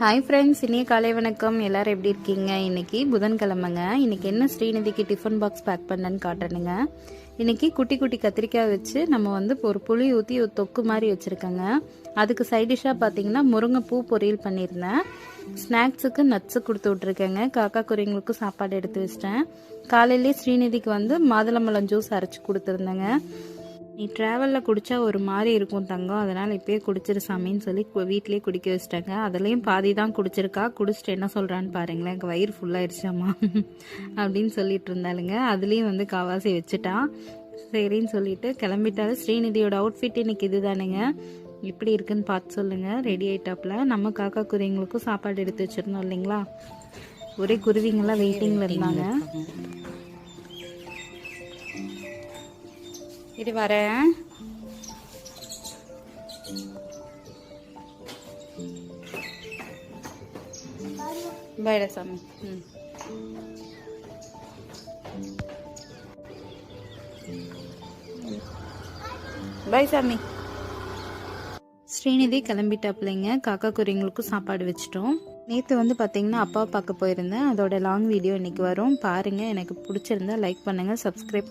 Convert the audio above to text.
Hi friends இனிய காலை வணக்கம். எல்லோரும் எப்படி இருக்கீங்க? இன்னைக்கு புதன்கிழமைங்க. இன்னைக்கு என்ன ஸ்ரீநிதிக்கு டிஃபன் பாக்ஸ் பேக் பண்ணேன்னு காட்டணுங்க இன்னைக்கு குட்டி குட்டி கத்திரிக்காய் வச்சு நம்ம வந்து ஒரு புளி ஊற்றி ஒரு தொக்கு மாதிரி வச்சுருக்கேங்க. அதுக்கு சைட் டிஷ்ஷாக பார்த்தீங்கன்னா முருங்கைப்பூ பொரியல் பண்ணியிருந்தேன். ஸ்நாக்ஸுக்கு நட்ஸு கொடுத்து விட்ருக்கேங்க காக்கா குருவிங்களுக்கும் சாப்பாடு எடுத்து வச்சிட்டேன். காலையிலேயே ஸ்ரீநிதிக்கு வந்து மாதுளம்பழம் ஜூஸ் அரைச்சி கொடுத்துருந்தேங்க. நீ ட்ராவலில் குடித்தா ஒரு மாதிரி இருக்கும் தங்கம். அதனால் இப்போயே குடிச்சிரு சாமின்னு சொல்லி கு- குடிக்க வச்சிட்டாங்க. அதுலேயும் பாதி தான் குடிச்சிருக்கா. குடிச்சிட்டு என்ன சொல்கிறான்னு பாருங்களேன். எனக்கு வயிறு ஃபுல்லாகிடுச்சாம்மா அப்படின்னு சொல்லிட்டு இருந்தாலுங்க அதுலேயும் வந்து காவாசி வச்சுட்டான் சரின்னு சொல்லிட்டு கிளம்பிட்டாலும் ஸ்ரீநிதியோட அவுட்ஃபிட் இன்னைக்கு இதுதானுங்க. எப்படி இருக்குன்னு பார்த்து சொல்லுங்கள் ரெடி ஆகிட்டாப்பில் நம்ம காக்கா குருவிங்களுக்கும் சாப்பாடு எடுத்து வச்சிருந்தோம் இல்லைங்களா? ஒரே குருவிங்கெல்லாம் வெயிட்டிங்கில் இருந்தாங்க. இது வரேன். பாய்டா சாமி. ம். பாய் சாமி. ஸ்ரீநிதி கிளம்பிட்டாப்லைங்க காக்கா குருவிங்களுக்கும் சாப்பாடு வச்சிட்டோம். நேற்று வந்து பார்த்தீங்கன்னா அப்பா பார்க்க போயிருந்தேன். அதோட லாங் வீடியோ இன்னைக்கு வரும். பாருங்கள் எனக்கு பிடிச்சிருந்தா லைக் பண்ணுங்கள் சப்ஸ்கிரைப்